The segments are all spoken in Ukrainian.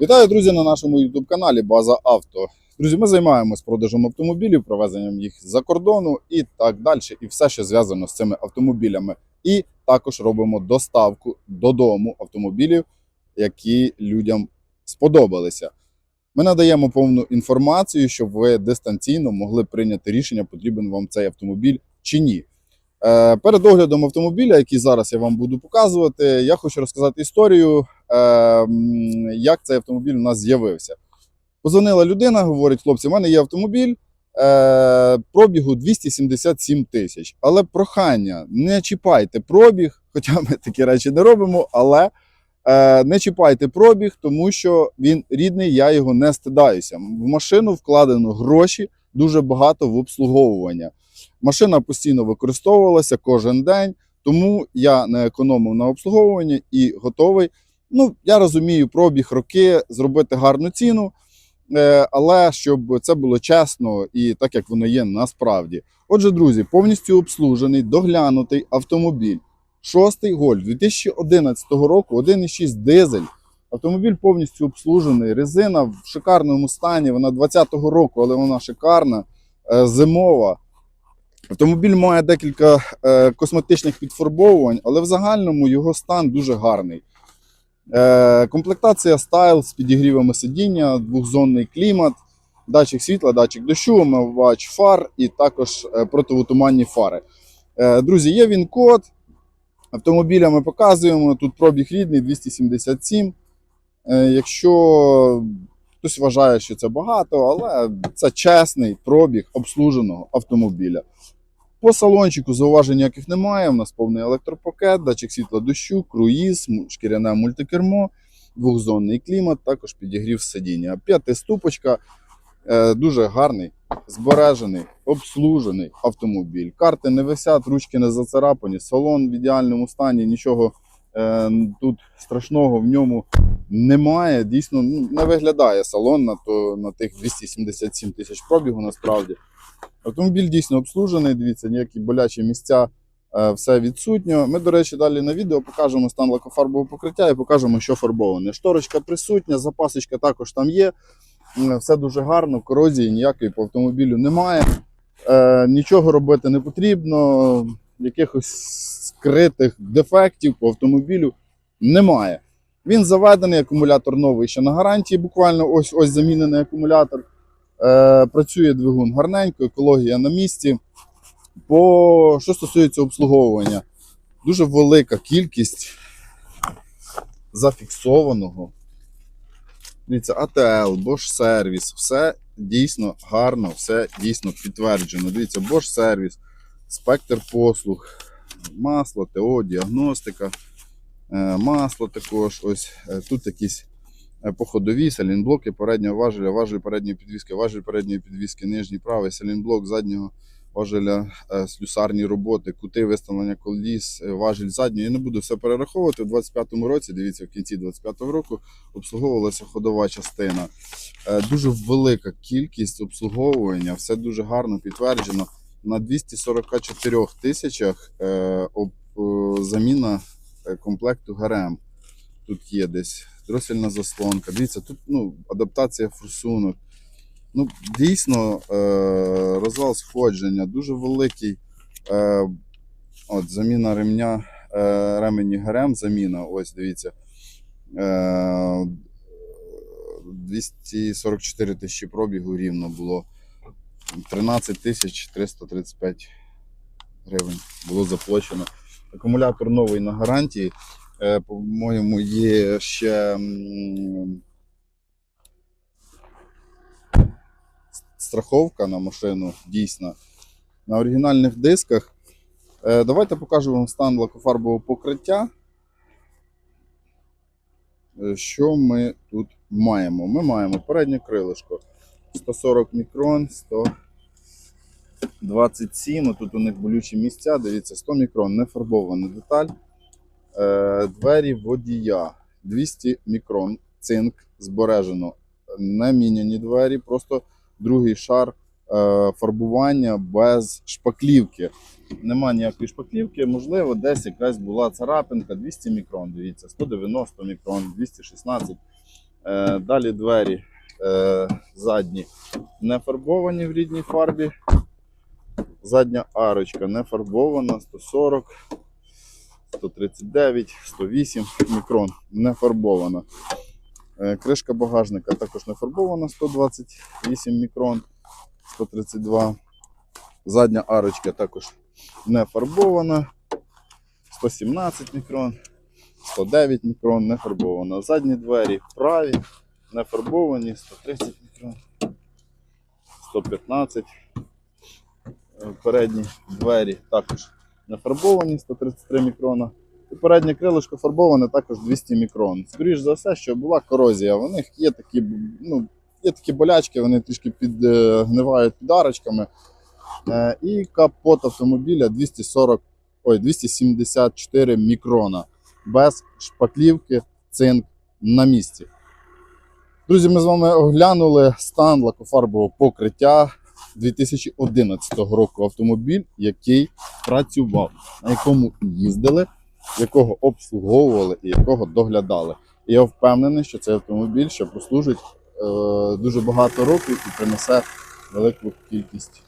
Вітаю, друзі, на нашому youtube каналі База Авто. Друзі, ми займаємось продажем автомобілів, провезенням їх з-за кордону і так далі. І все, що зв'язано з цими автомобілями. І також робимо доставку додому автомобілів, які людям сподобалися. Ми надаємо повну інформацію, щоб ви дистанційно могли прийняти рішення, потрібен вам цей автомобіль чи ні. Е, Перед оглядом автомобіля, який зараз я вам буду показувати, я хочу розказати історію, як цей автомобіль у нас з'явився. Позвонила людина, говорить: хлопці, в мене є автомобіль е, пробігу 277 тисяч. Але прохання, не чіпайте пробіг, хоча ми такі речі не робимо, але е, не чіпайте пробіг, тому що він рідний, я його не стидаюся. В машину вкладено гроші дуже багато в обслуговування. Машина постійно використовувалася кожен день, тому я не економив на обслуговуванні і готовий. Ну, я розумію, пробіг роки, зробити гарну ціну, е, але щоб це було чесно і так, як воно є насправді. Отже, друзі, повністю обслужений, доглянутий автомобіль. Шостий гольф 2011 року, 1,6 дизель. Автомобіль повністю обслужений. Резина в шикарному стані. Вона 20-го року, але вона шикарна, е, зимова. Автомобіль має декілька е, косметичних підфарбовувань, але в загальному його стан дуже гарний. Е, комплектація стайл з підігрівами сидіння, двохзонний клімат, датчик світла, датчик дощу, омивач фар і також е, противотуманні фари. Е, друзі, є він код. Автомобіля ми показуємо. Тут пробіг рідний 277. Е, якщо хтось вважає, що це багато, але це чесний пробіг обслуженого автомобіля. По салончику зауважень ніяких немає. У нас повний електропакет, датчик світла дощу, круїз, шкіряне мультикермо, двохзонний клімат, також підігрів сидіння. П'ятиступочка, ступочка, дуже гарний, збережений, обслужений автомобіль. Карти не висять, ручки не зацарапані, салон в ідеальному стані, нічого е, тут страшного в ньому немає. Дійсно, ну, не виглядає салон на, то, на тих 277 тисяч пробігу насправді. Автомобіль дійсно обслужений, дивіться, ніякі болячі місця, е, все відсутньо. Ми, до речі, далі на відео покажемо стан лакофарбового покриття і покажемо, що фарбоване. Шторочка присутня, запасочка також там є. Все дуже гарно, корозії ніякої по автомобілю немає. Е, нічого робити не потрібно, якихось скритих дефектів по автомобілю немає. Він заведений, акумулятор новий ще на гарантії, буквально ось ось замінений акумулятор. Е, працює двигун гарненько, екологія на місці. По що стосується обслуговування, дуже велика кількість зафіксованого. Дивіться, ATL, Bosch Service, все дійсно гарно, все дійсно підтверджено. Дивіться, Bosch Service, спектр послуг, масло, ТО, діагностика, е, масло також. Ось е, тут якісь е, походові, салінблоки переднього важеля, важель передньої підвіски, важель передньої підвіски, нижній правий, салінблок заднього важеля, слюсарні роботи, кути виставлення коліс, важель заднього. Я не буду все перераховувати. У 25-му році, дивіться, в кінці 25-го року обслуговувалася ходова частина. Дуже велика кількість обслуговування, все дуже гарно підтверджено. На 244 тисячах е, е, заміна е, комплекту ГРМ. Тут є десь дросельна заслонка. Дивіться, тут ну, адаптація форсунок. Ну, дійсно, е, розвал сходження дуже великий. Е, от, заміна ремня, е, ремені ГРМ, заміна, ось дивіться. Е, 244 тисячі пробігу рівно було. 13 тисяч 335 гривень було заплачено. Акумулятор новий на гарантії. Е, По-моєму, є ще страховка на машину дійсна. На оригінальних дисках. Е, Давайте покажу вам стан лакофарбового покриття. Е, Що ми тут маємо? Ми маємо переднє крилишко 140 мікрон, 127. Тут у них болючі місця. Дивіться, 100 мікрон, не фарбована деталь. Е, Двері водія 200 мікрон, цинк збережено. Не міняні двері, просто другий шар е, фарбування без шпаклівки. Нема ніякої шпаклівки, можливо, десь якась була царапинка 200 мікрон. Дивіться, 190 мікрон, 216. Е, далі двері задні не фарбовані в рідній фарбі. Задня арочка не фарбована, 140, 139, 108 мікрон не фарбована. Е, Кришка багажника також не фарбована, 128 мікрон, 132. Задня арочка також не фарбована, 117 мікрон, 109 мікрон не фарбована. Задні двері праві, не фарбовані, 130 мікрон, 115. Е, Передні двері також не фарбовані, 133 мікрона. І переднє крилишко фарбоване також 200 мікрон. Скоріше за все, що була корозія. У них є такі, ну, є такі болячки, вони трішки підгнивають під арочками. Е, І капот автомобіля 240, ой, 274 мікрона. Без шпаклівки, цинк на місці. Друзі, ми з вами оглянули стан лакофарбового покриття 2011 року автомобіль, який працював, на якому їздили, якого обслуговували і якого доглядали. І я впевнений, що цей автомобіль ще послужить е, дуже багато років і принесе велику кількість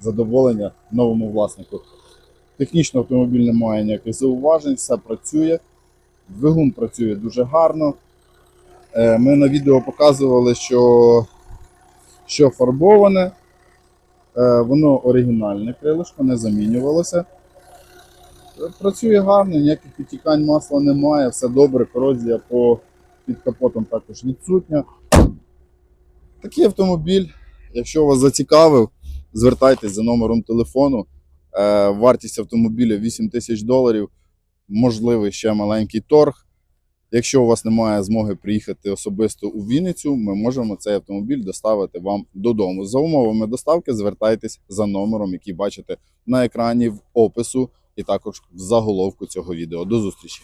задоволення новому власнику. Технічно автомобіль не має ніяких зауважень, все працює. Двигун працює дуже гарно. Е, Ми на відео показували, що, що фарбоване. Е, Воно оригінальне крилишко, не замінювалося. Працює гарно, ніяких підтікань масла немає, все добре, корозія по під капотом також відсутня. Такий автомобіль, якщо вас зацікавив, звертайтесь за номером телефону. Е, Вартість автомобіля 8 тисяч доларів, можливий ще маленький торг. Якщо у вас немає змоги приїхати особисто у Вінницю, ми можемо цей автомобіль доставити вам додому. За умовами доставки звертайтесь за номером, який бачите на екрані в опису і також в заголовку цього відео. До зустрічі!